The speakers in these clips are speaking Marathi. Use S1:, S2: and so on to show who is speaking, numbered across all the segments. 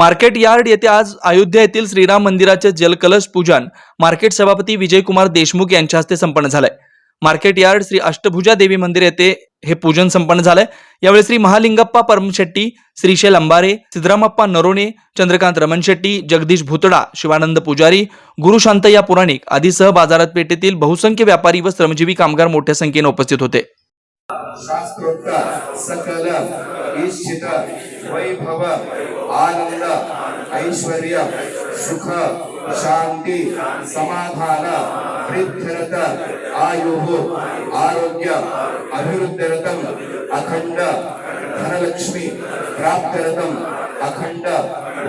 S1: मार्केट यार्ड येथे आज अयोध्या येथील श्रीराम मंदिराचे जलकलश पूजन मार्केट सभापती विजयकुमार देशमुख यांच्या हस्ते संपन्न झालंय. मार्केट यार्ड श्री अष्टभुजा देवी मंदिर येथे हे पूजन संपन्न झालंय. यावेळी श्री महालिंगप्पा परमशेट्टी श्रीशैल अंबारे सिद्धरामप्पा नरोणे चंद्रकांत रमण शेट्टी जगदीश भुतडा शिवानंद पुजारी गुरुशांतय्या पुराणिक आदीसह बाजारात पेठेतील बहुसंख्य व्यापारी व श्रमजीवी कामगार मोठ्या संख्येने उपस्थित होते.
S2: वैभव आनंद ऐश्वर्य सुख शांती समाधान प्रीत्यरत आयुः आरोग्य अभिवृद्धिरतम अखंड धनलक्ष्मी प्राप्त्यरतम अखंड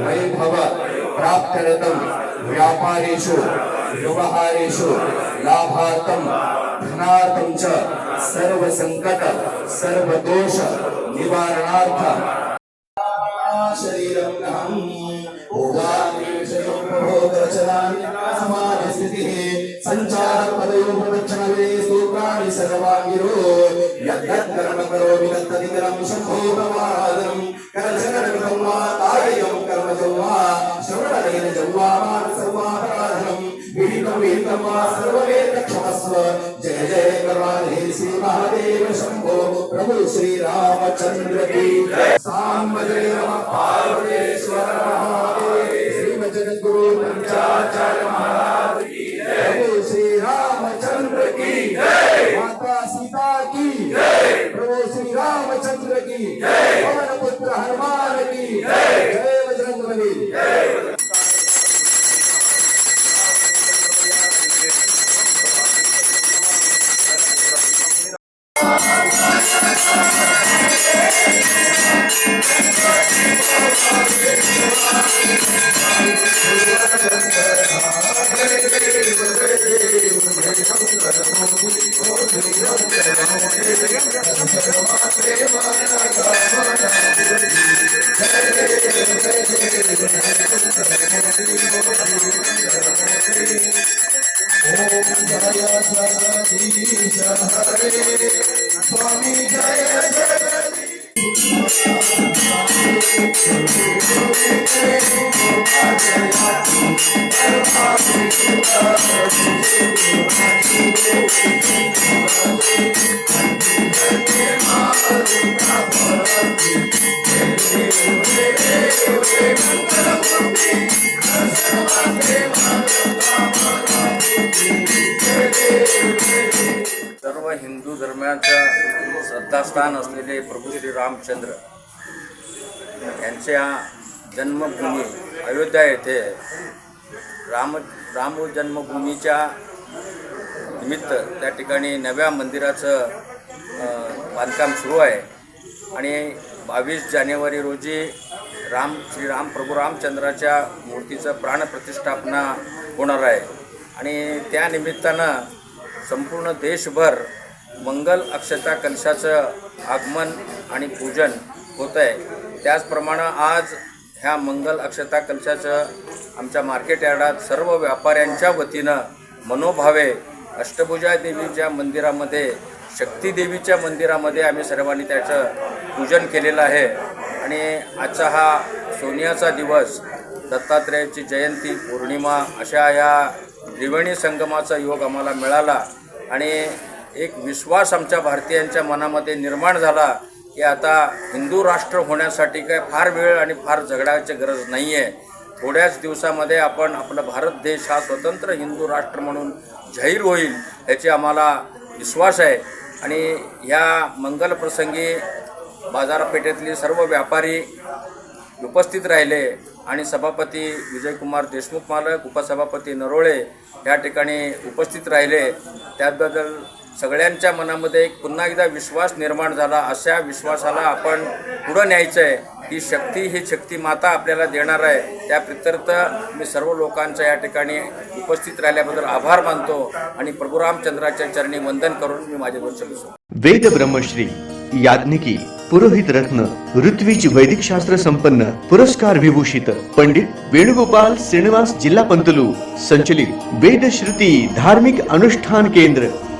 S2: वैभव प्राप्त्यरतम व्यापारेषु व्यवहारेषु लाभार्थम धनार्थम च सर्व संकट सर्व दोष निवारणार्थ शरीरं अहम् समानस्थितिः सञ्चारपदयोपदक्षिणवे सूत्राणि सर्वाङ्गिरो यद्यत् कर्म करोमि तत्तदिकरं शम्भो प्रमादम् करचरणकृतं वा कार्यं कर्मजं वा श्रवणनेन जन्वा सर्वापराधनम् विहितं विहितं वा सर्ववेद क्षमस्व जय जय करवाणे श्री महादेव शंभो प्रभु श्री रामचंद्र की जय। जय नमः पार्वतीश्वर महादेव श्री जगद्गुरु पंचाचार्य
S3: सर्व हिंदू धर्माचं श्रद्धास्थान असलेले प्रभू श्री रामचंद्र यांच्या जन्मभूमी अयोध्या येथे राम राम जन्मभूमीच्या निमित्त त्या ठिकाणी नव्या मंदिराचं बांधकाम सुरू आहे. आणि बावीस जानेवारी रोजी राम श्रीराम प्रभू रामचंद्राच्या मूर्तीचं प्राणप्रतिष्ठापना होणार आहे. आणि त्या निमित्तानं संपूर्ण देशभर मंगल अक्षता कलशाचं आगमन आणि पूजन होत आहे. त्याचप्रमाणे आज ह्या मंगल अक्षता कलशाचं आमच्या मार्केट यार्डात सर्व व्यापाऱ्यांच्या वतीनं मनोभावे अष्टभुजा देवीच्या मंदिरामध्ये शक्ती देवीच्या मंदिरामध्ये आम्ही सर्वांनी त्याचं पूजन केलेलं आहे. आणि आजचा हा सोनियाचा दिवस दत्तात्रेयाची जयंती पौर्णिमा अशा या त्रिवेणी संगमाचा योग आम्हाला मिळाला. आणि एक विश्वास आमच्या भारतीयांच्या मनामध्ये निर्माण झाला की आता हिंदू राष्ट्र होण्यासाठी काय फार वेळ आणि फार झगडायची गरज नाही आहे थोड्याच दिवसामध्ये आपण आपला भारत देश हा स्वतंत्र हिंदू राष्ट्र म्हणून जाहीर होईल याची आम्हाला विश्वास आहे. आणि ह्या मंगलप्रसंगी बाजारपेठेतली बाजारपेठेतले सर्व व्यापारी उपस्थित राहिले आणि सभापती विजयकुमार देशमुख मालक उपसभापती नरोळे या ठिकाणी उपस्थित राहिले. त्याबद्दल सगळ्यांच्या मनामध्ये एक पुन्हा एकदा विश्वास निर्माण झाला. अशा विश्वासाला आपण पुढं न्यायचं आहे ही शक्ती ही शक्ती माता आपल्याला देणार आहे. त्या प्रित्यर्थ मी सर्व लोकांच्या या ठिकाणी उपस्थित राहिल्याबद्दल आभार मानतो आणि प्रभू रामचंद्राच्या चरणी वंदन करून मी माझे वचन
S4: वेद ब्रह्मश्री याज्ञिकी पुरोहित रत्न ऋत्विज वैदिक शास्त्र संपन्न पुरस्कार विभूषित पंडित वेणुगोपाल श्रीनिवास जिल्हा पंतलू संचलित वेद श्रुती धार्मिक अनुष्ठान केंद्र